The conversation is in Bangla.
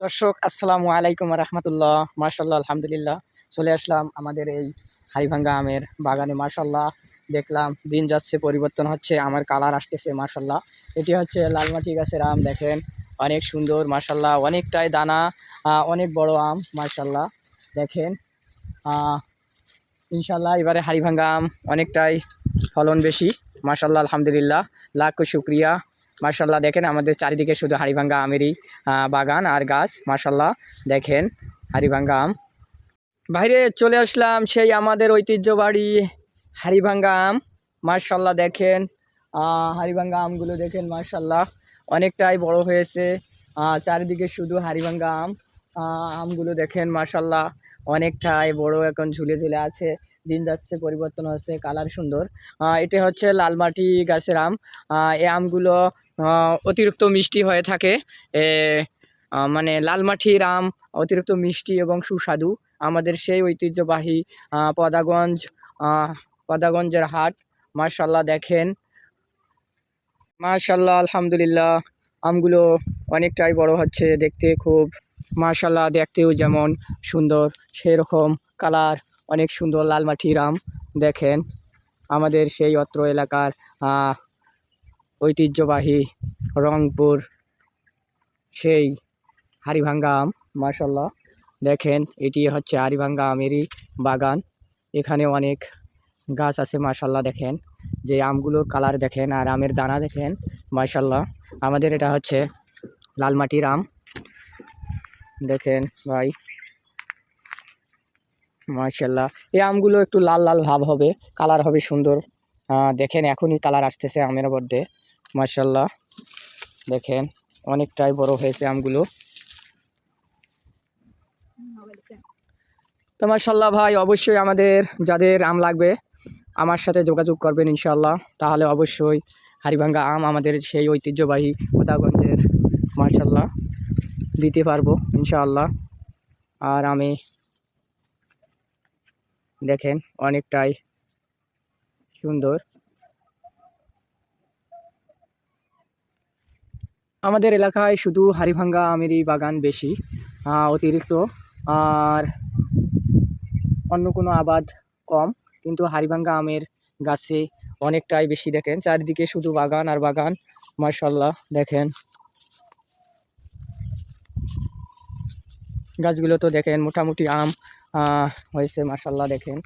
দর্শক, আসসালামু আলাইকুম রহমতুল্লাহ। মার্শাল্লাহ আলহামদুলিল্লাহ। চলে আসলাম আমাদের এই হাড়িভাঙ্গা আমের বাগানে। মার্শাল্লাহ দেখলাম দিন যাচ্ছে, পরিবর্তন হচ্ছে, আমার কালার আসতেছে মার্শাল্লাহ এটি হচ্ছে লালমাটি গাছের আম, দেখেন। অনেক সুন্দর মার্শাল্লাহ অনেকটাই দানা অনেক বড় আম মার্শাল্লাহ দেখেন ইনশাল্লাহ এবারে হাড়িভাঙ্গা আম অনেকটাই ফলন বেশি মার্শাল্লাহ আলহামদুলিল্লাহ। লাখ শুক্রিয়া। মার্শাল্লাহ দেখেন আমাদের চারিদিকে শুধু হাড়িভাঙ্গা আমেরই বাগান আর গাছ মার্শাল্লাহ দেখেন হাড়িভাঙ্গা আম। বাইরে চলে আসলাম সেই আমাদের ঐতিহ্যবাড়ি হাড়িভাঙ্গা আম মার্শাল্লাহ দেখেন হাড়িভাঙ্গা আমগুলো দেখেন মার্শাল্লাহ অনেকটাই বড় হয়েছে চারিদিকে শুধু হাড়িভাঙ্গা আম আমগুলো দেখেন মার্শাল্লাহ অনেকটাই বড়, এখন ঝুলে ঝুলে আছে দিন যাচ্ছে, পরিবর্তন হচ্ছে কালার সুন্দর। এটা হচ্ছে লালমাটি গাছের আম। এই আমগুলো অতিরিক্ত মিষ্টি হয়ে থাকে। মানে লালমাটির আম অতিরিক্ত মিষ্টি এবং সুস্বাদু। আমাদের সেই ঐতিহ্যবাহী পদাগঞ্জ পদাগঞ্জের হাট। মার্শাল্লাহ দেখেন। মার্শাল্লাহ আলহামদুলিল্লাহ। আমগুলো অনেকটাই বড় হচ্ছে দেখতে খুব। মার্শাল্লাহ দেখতেও যেমন সুন্দর, সেরকম কালার অনেক সুন্দর লালমাটির আম, দেখেন। আমাদের সেই অত্র এলাকার ঐতিহ্যবাহী রংপুর সেই হারিভাঙ্গা আম মার্শাল্লাহ দেখেন, এটি হচ্ছে হাড়িভাঙ্গা আমেরই বাগান। এখানে অনেক গাছ আছে মার্শাল্লাহ দেখেন। যে আমগুলোর কালার দেখেন আর আমের দানা দেখেন মার্শাল্লাহ আমাদের এটা হচ্ছে লালমাটির আম। দেখেন, ভাই। মার্শাল্লাহ এই আমগুলো একটু লাল লাল ভাব হবে, কালার হবে সুন্দর। দেখেন, এখনই কালার আসতেছে আমের মধ্যে। মার্শাল্লাহ দেখেন, অনেকটাই বড় হয়েছে আমগুলো। তো মার্শাল্লাহ ভাই, অবশ্যই আমাদের, যাদের আম লাগবে, আমার সাথে যোগাযোগ করবেন ইনশাল্লাহ তাহলে অবশ্যই হারিভাঙ্গা আম আমাদের সেই ঐতিহ্যবাহী কোদাগঞ্জের মার্শাল্লাহ দিতে পারব ইনশাআল্লাহ। আর আমি দেখেন অনেকটাই সুন্দর। আমাদের এলাকায় শুধু হাড়িভাঙ্গা আমেরই বাগান বেশি অতিরিক্ত, আর অন্য কোনো আবাদ কম, কিন্তু হাড়িভাঙ্গা আমের গাছে অনেকটাই বেশি দেখেন। চারিদিকে শুধু বাগান আর বাগান মার্শাল্লাহ দেখেন। গাছগুলো তো দেখেন মোটামুটি আম হয়েছে মাসাল্লাহ দেখেন।